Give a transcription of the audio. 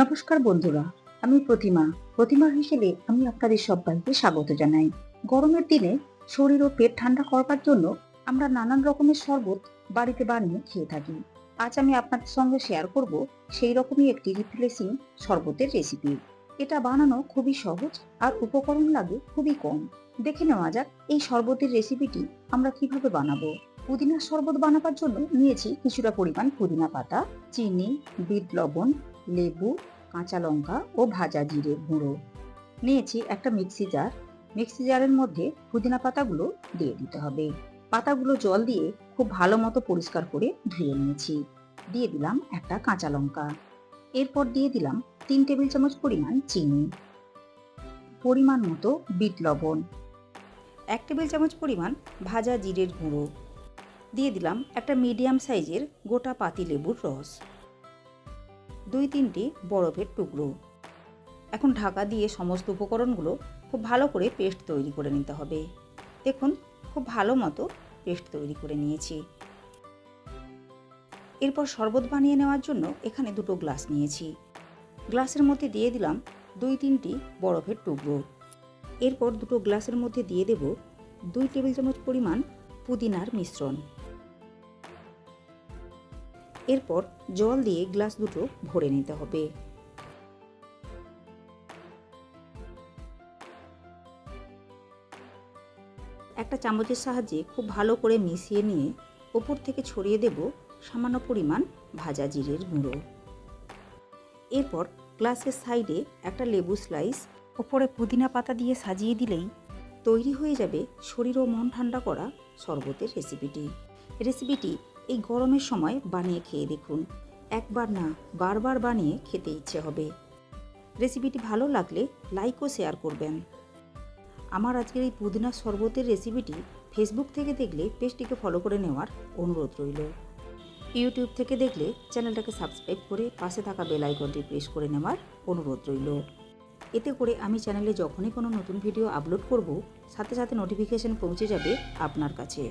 নমস্কার বন্ধুরা, আমি প্রতিমা। প্রতিমা হিসেবে আমি আপনাদের সবাইকে স্বাগত জানাই। গরমের দিনে শরীর ও পেট ঠান্ডা করবার জন্য আমরা নানান রকমের শরবত বাড়িতে বানিয়ে খেয়ে থাকি। আজ আমি আপনাদের সঙ্গে শেয়ার করব সেই রকমই একটি রিপ্লেসিং শরবতের রেসিপি এটা বানানো খুবই সহজ আর উপকরণ লাগে খুবই কম। দেখে নেওয়া যাক এই শরবতের রেসিপিটি আমরা কীভাবে বানাবো। পুদিনার শরবত বানাবার জন্য নিয়েছি কিছুটা পরিমাণ পুদিনা পাতা, চিনি, বিট লবণ লেবু, কাঁচা লঙ্কা ও ভাজা জিরে গুঁড়ো। নিয়েছি একটা মিক্সি জার। মিক্সি জারের মধ্যে পুদিনা পাতাগুলো দিয়ে দিতে হবে। পাতাগুলো জল দিয়ে খুব ভালো মতো পরিষ্কার করে ধুয়ে নিয়েছি। দিয়ে দিলাম একটা কাঁচা লঙ্কা। এরপর দিয়ে দিলাম তিন টেবিল চামচ পরিমাণ চিনি। পরিমাণ মতো বিট লবণ। এক টেবিল চামচ পরিমাণ ভাজা জিরের গুঁড়ো। দিয়ে দিলাম একটা মিডিয়াম সাইজের গোটা পাতি লেবুর রস। দুই তিনটি বরফের টুকরো। এখন ঢাকা দিয়ে সমস্ত উপকরণগুলো খুব ভালো করে পেস্ট তৈরি করে নিতে হবে। দেখুন, খুব ভালো মতো পেস্ট তৈরি করে নিয়েছি। এরপর শরবত বানিয়ে নেওয়ার জন্য এখানে দুটো গ্লাস নিয়েছি। গ্লাসের মধ্যে দিয়ে দিলাম দুই তিনটি বরফের টুকরো। এরপর দুটো গ্লাসের মধ্যে দিয়ে দেব দুই টেবিল চামচ পরিমাণ পুদিনার মিশ্রণ। এরপর জল দিয়ে গ্লাস দুটো ভরে নিতে হবে। একটা চামচের সাহায্যে খুব ভালো করে মিশিয়ে নিয়ে ওপর থেকে ছড়িয়ে দেব সামান্য পরিমাণ ভাজা জিরের গুঁড়ো। এরপর গ্লাসের সাইডে একটা লেবু স্লাইস ওপরে পুদিনা পাতা দিয়ে সাজিয়ে দিলেই তৈরি হয়ে যাবে শরীর ও মন ঠান্ডা করা শরবতের রেসিপিটি। রেসিপিটি এই গরমের সময় বানিয়ে খেয়ে দেখুন। একবার না বারবার বানিয়ে খেতে ইচ্ছে হবে। রেসিপিটি ভালো লাগলে লাইক ও শেয়ার করবেন। আমার আজকের এই পুদিনা শরবতের রেসিপিটি ফেসবুক থেকে দেখলে পেজটিকে ফলো করে নেওয়ার অনুরোধ রইল। ইউটিউব থেকে দেখলে চ্যানেলটাকে সাবস্ক্রাইব করে পাশে থাকা বেল আইকনটি প্রেস করে নেওয়ার অনুরোধ রইল। এতে করে আমি চ্যানেলে যখনই কোনো নতুন ভিডিও আপলোড করব, সাথে সাথে নোটিফিকেশন পৌঁছে যাবে আপনার কাছে।